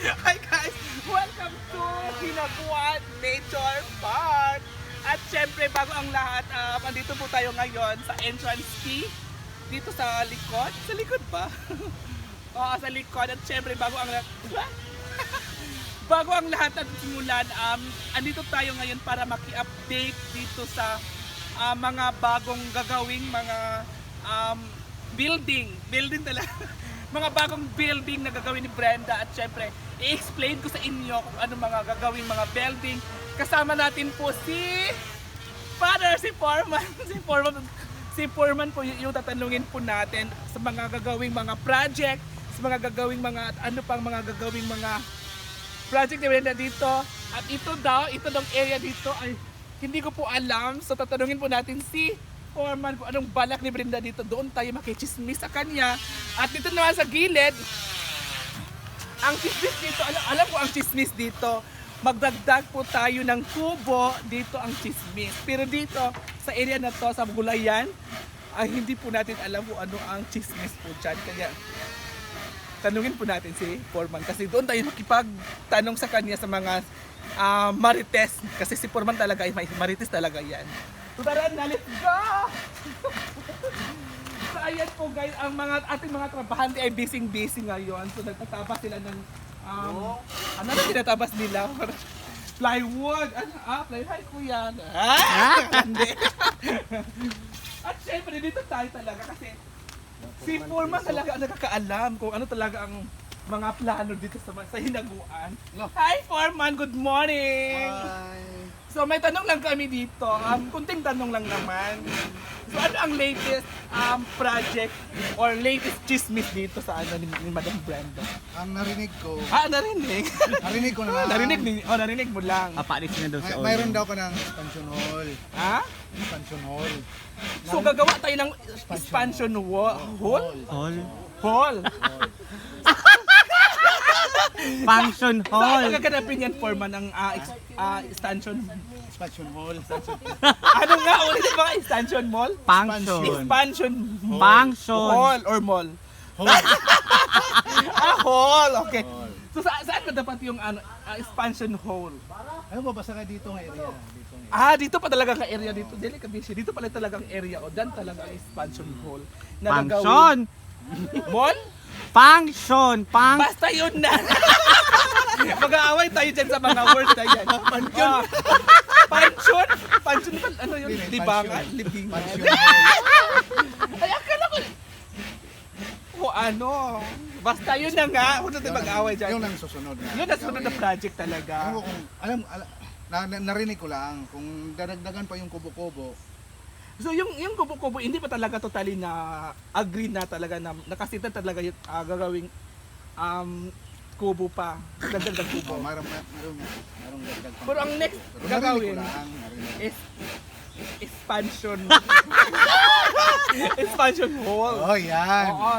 Hi guys! Welcome to Hinaguan Nature Park! At syempre, bago ang lahat, um, andito po tayo ngayon sa entrance key. Dito sa likod. Sa likod ba? Oo, sa likod. At syempre, bago ang lahat... bago ang lahat at simulan, um, andito tayo ngayon para maki-update dito sa ah, mga bagong gagawing mga um, building. Building talaga. mga bagong building na gagawin ni Brenda at syempre i-explain ko sa inyo kung ano mga gagawing mga building. Kasama natin po si Father, si Foreman. si Foreman, si Foreman po yung tatanungin po natin sa mga gagawing mga project, sa mga gagawing mga ano pang mga gagawing mga project Brenda dito. At ito daw, ito daw area dito ay hindi ko po alam. So tatanungin po natin si Foreman kung anong balak ni Brenda dito. Doon tayo makichismis sa kanya. At dito naman sa gilid, ang chismis dito, alam, alam ko ang chismis dito. Magdagdag po tayo ng kubo, dito ang chismis. Pero dito, sa area na to, sa Gulayan, ay hindi po natin alam kung ano ang chismis po dyan. Kaya tanungin po natin si Foreman kasi doon tayo makipagtanong sa kanya sa mga ah, marites kasi si Foreman talaga ay marites talaga yan. So tara na, let's go! ayan po guys, ang mga ating mga trabahante ay busy-busy ngayon. So nagtatabas sila ng um, ano na tinatabas nila? Plywood! Ano? Ah, plywood. Hi, kuya! Ah! Hindi. At syempre, dito tayo talaga kasi Si Foreman talaga ang nakakaalam kung ano talaga ang mga plano dito sa, sa hinaguan. Hi Foreman, good morning! So may tanong lang kami dito, um, kunting tanong lang naman. So ano ang latest um, project or latest chismis dito sa ano ni, ni Madam Brenda? Ang narinig ko, Ah, narinig. narinig ko na narinig, ni, oh, narinig mo lang. Papalis na daw May, sa ulo. mayroon daw ko ng expansion hall. Ha? Expansion hall. So gagawa tayo ng expansion wall. Hall? Hall? Hall. Function Saan hall. ang gaganapin yan, Foreman, ang ah, ex- ah, expansion Expansion hall. Ano nga ulit yung mga extension mall? Function. Expansion Function. mall or mall? Hall. Ah, hall. Okay. hall. So sa saan ba dapat yung ano, ah, expansion hall? Ano ba basta ka dito ng area? Dito ng. Ah, dito pa talaga ang area dito. Dili ka busy. Dito pala talaga ang area o dan talaga ang expansion hall. Na gagawin- Function. Mall? Function. Pang... Basta yun na. Mag-aaway tayo dyan sa mga words na yan. Pansyon. Pansyon? Pansyon ba? Ano yun? Hindi, Libangan? Libingan? Ay, akala ko. O ano? Basta yun na nga. Huwag natin mag-away dyan. Yung lang susunod na. Yun ang sunod na project talaga. Alam kung, alam, alam na, na- narinig ko lang, kung dadagdagan pa yung kubo-kubo, So yung yung kubo-kubo hindi pa talaga totally na agree na talaga na nakasita talaga yung ah, gagawing um kubo pa. Dagdag oh, kubo. mayroon, mayroon, mayroon dagdag pa. Pero ang next Pero gagawin lang, is expansion. expansion hall. Oh, yan. Oo.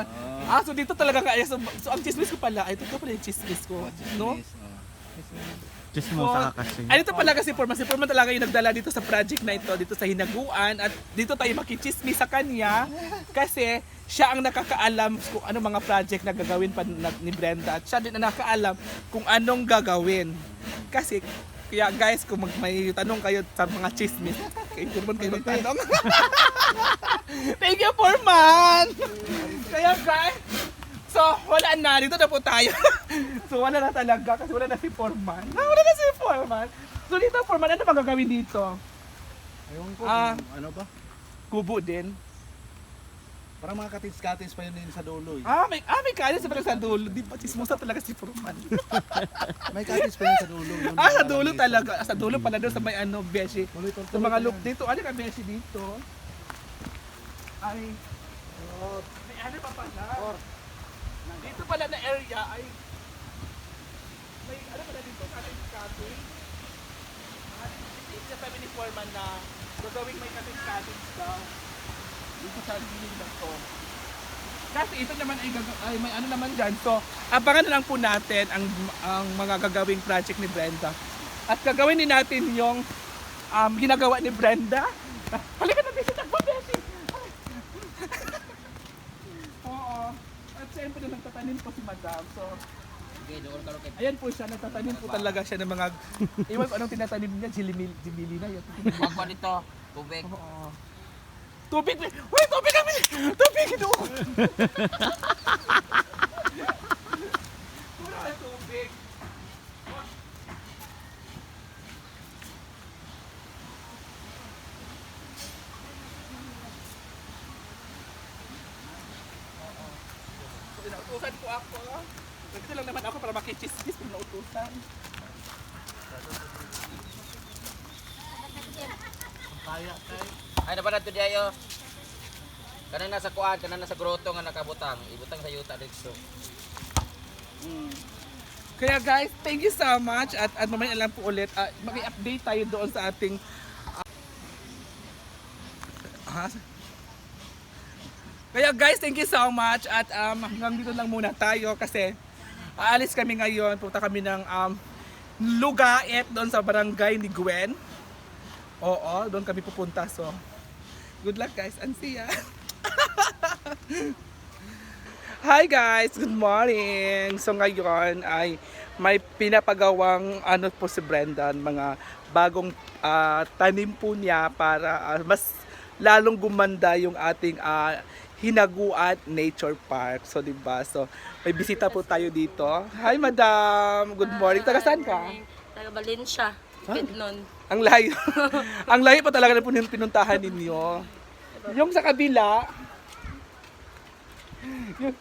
Ah, so dito talaga kaya so, so ang chismis ko pala, ay ito pala yung chismis ko, no? Yes, oh. Diyos mo sa kasi. Ay, dito pala kasi Forman. Si Forman talaga yung nagdala dito sa project na ito, dito sa Hinaguan. At dito tayo makichismis sa kanya kasi siya ang nakakaalam kung ano mga project na gagawin pa ni Brenda. At siya din ang nakakaalam kung anong gagawin. Kasi, kaya guys, kung mag, may tanong kayo sa mga chismis, kay Forman kayo magtanong. Thank you, Forman! Kaya guys, So, wala na. Dito na po tayo. so, wala na talaga kasi wala na si Foreman. Ah, wala na si Foreman. So, dito, Foreman, ano bang gagawin dito? Ayun ko, Ah. kung ano ba? Kubo din. Parang mga katis-katis pa yun din sa dulo eh. Ah, may, ah, may kanin sa sa dulo. Di ba, chismosa talaga si Foreman. May katis pa yun sa dulo. Yun ah, sa dulo talaga. Sa dulo pala doon sa may ano, beshi. dito. Tuloy, tuloy, Sa mga tuloy loop yan. dito. Ano ka beshi dito? Ay, oh, may ano pa pala. Dito pala na area ay may ano pala dito kanin cutting. Ah, Hindi siya sabi ni Foreman na gagawing may kanin cutting daw. Dito sa gilid lang to. Kasi ito naman ay, ay may ano naman dyan. So, abangan na lang po natin ang, ang mga gagawing project ni Brenda. At gagawin din natin yung um, ginagawa ni Brenda. Halika na, Bessie! Takbo, Bessie! Oo. At syempre, nagtatanim po si Madam. So, Ayan po siya, nagtatanim po talaga siya ng mga, iwan ko anong tinatanim niya, jilimil, jimili na yun. Huwag pa dito. Tubig. Oo. Tubig! Uy, tubig kami! Tubig! Ito! Puro na tubig. So, Inautusan ko ako. Nagkita lang naman ako para makichismis kung nautusan. Ay, napanood to diayo. Kanan nasa kuan, kanan nasa groto nga nakabutang. Ibutang sa yuta dito. Kaya guys, thank you so much at at mamaya lang po ulit uh, maki-update tayo doon sa ating ah, Kaya guys, thank you so much at um, hanggang dito lang muna tayo kasi aalis kami ngayon, punta kami ng um, Lugaet doon sa barangay ni Gwen. Oo, doon kami pupunta. So, good luck guys and see ya. Hi guys, good morning. So ngayon ay may pinapagawang ano po si Brendan, mga bagong ah, tanim po niya para ah, mas lalong gumanda yung ating ah, Hinaguan Nature Park. So 'di ba? So may bisita po tayo dito. Hi madam, good morning. Taga saan ka? Taga Valencia. Bidnon. Ang layo. Ang layo pa talaga na pinuntahan ninyo. Yung sa kabila, yung,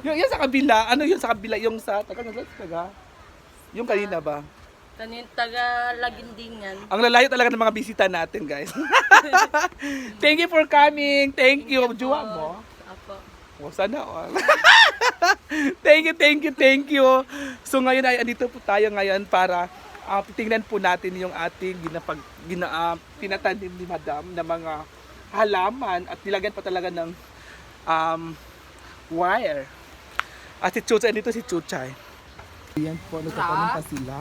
yung, yung sa kabila, ano yung sa kabila, yung sa, taga, taga, taga, yung kanina ba? Kanin taga Lagindingan. Ang lalayo talaga ng mga bisita natin, guys. Thank you for coming. Thank you. Juwa mo. Apo. O, sana all. thank you, thank you, thank you. So ngayon ay andito po tayo ngayon para uh, tingnan po natin yung ating ginapag, gina, ah, pinatanim ni Madam na mga halaman at nilagyan pa talaga ng um, wire. At si Chuchay, dito si Chuchay. Yan po, nagtatanim pa sila.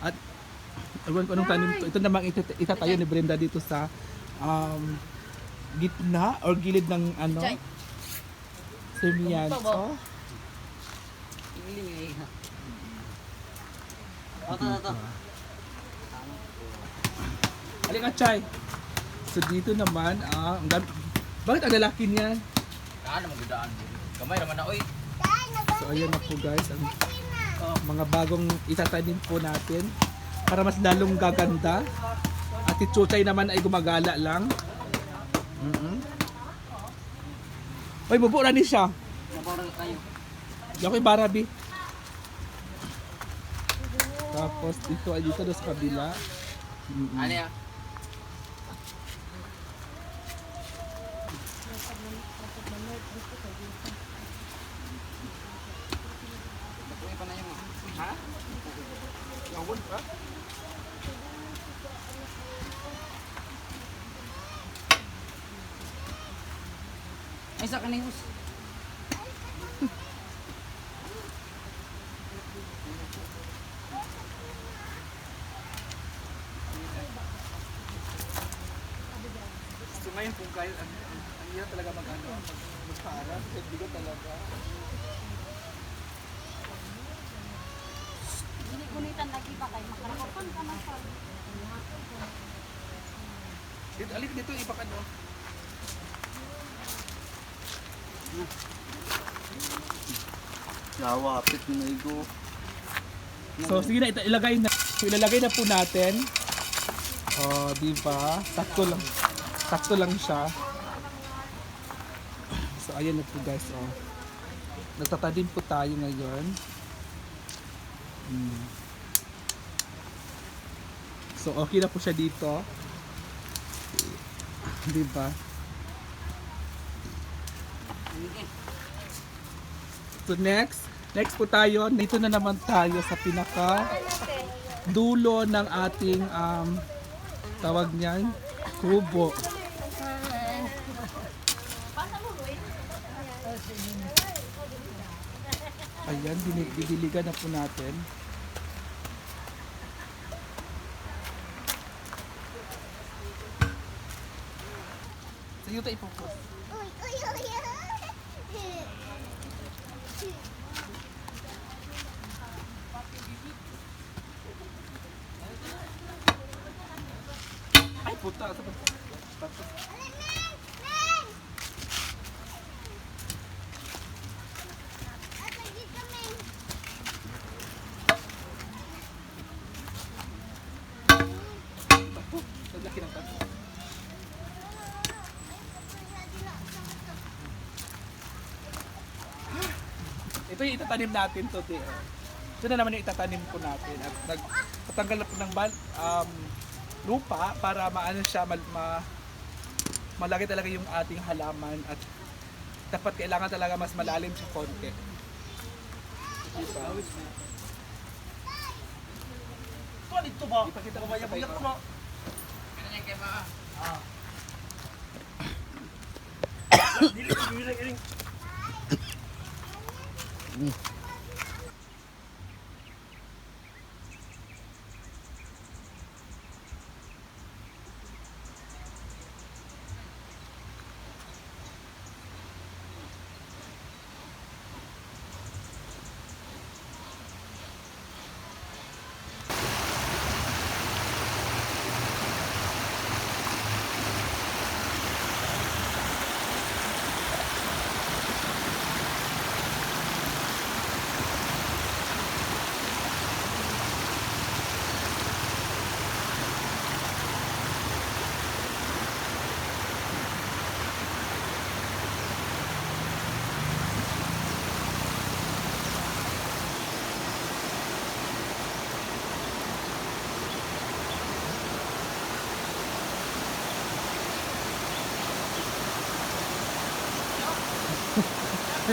At ewan ko anong tanim to. Ito namang itat- itatayo ni Brenda dito sa um, gitna or gilid ng ano Chay. Semianso. Halika, Chay. So dito naman, ah, ang dami. Bakit ang lalaki niyan? Kaan mo gidaan. Kamay naman na oy. So ayan na po guys, ang ah, mga bagong itatanim po natin para mas lalong gaganda. At si Chuchay naman ay gumagala lang. Mm Uy, bubo na ni siya. Ako yung Barabi. Tapos ito ay dito doon sa kabila. Mm-mm. Ano ya? Ha? Yawon pa? Ay sa kanihus. Ngayon kung kayo, ang, ang, ang hirap talaga mag ano, mag, magparang, kasi hindi ko talaga. Hindi kunitan lagi ba kayo? Makarapan ka na sa... Dito, alik dito, iba ka no. Yawa, pit na igo. So sige na, ilagay na. So ilalagay na po natin. Oh, di ba? Sakto lang. Sakto lang siya. So ayan na po guys, oh. Nagtatanim po tayo ngayon. Hmm. So okay na po siya dito. Di ba? So next, next po tayo, dito na naman tayo sa pinaka dulo ng ating um, tawag niyan, kubo. Ayan, didiligan na po natin. Sa iyo tayo ipokus. Uy, uy, uy, uy. Ay, puta. Ay, puta. Laki ng tato. Ito yung itatanim natin to, te. Ito na naman yung itatanim ko natin. At nagtatanggal na po ng bal, um, lupa para maano siya, mal, ma, malaki talaga yung ating halaman at dapat kailangan talaga mas malalim siya konti. Diba? Ito ba? Ipakita ko ba yung Mm-hmm.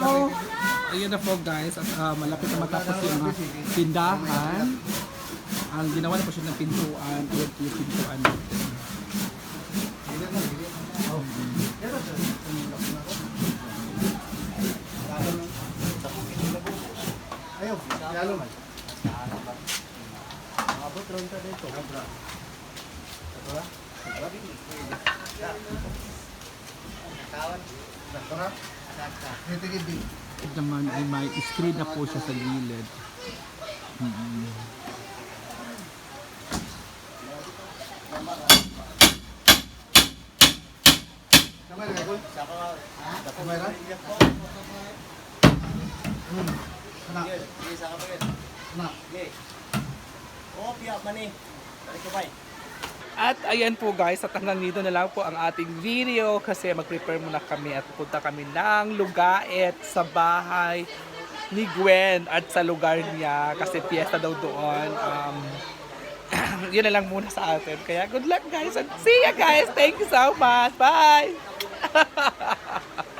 mo? Ayun na po guys, at ah, malapit na matapos yung ah, tindahan. Ang ginawa na po siya ng pintuan, ayun po yung pintuan natin. Ayaw, yalo man. Ito naman ay may screen na po siya sa gilid. Mm-mm. Kamay lagay ko? Kamay lang? Hmm. Anak. At ayan po guys, at hanggang dito na lang po ang ating video kasi mag-prepare muna kami at pupunta kami ng Lugait sa bahay ni Gwen at sa lugar niya kasi piyesta daw doon. Um, yun na lang muna sa atin. Kaya good luck guys and see ya guys. Thank you so much. Bye!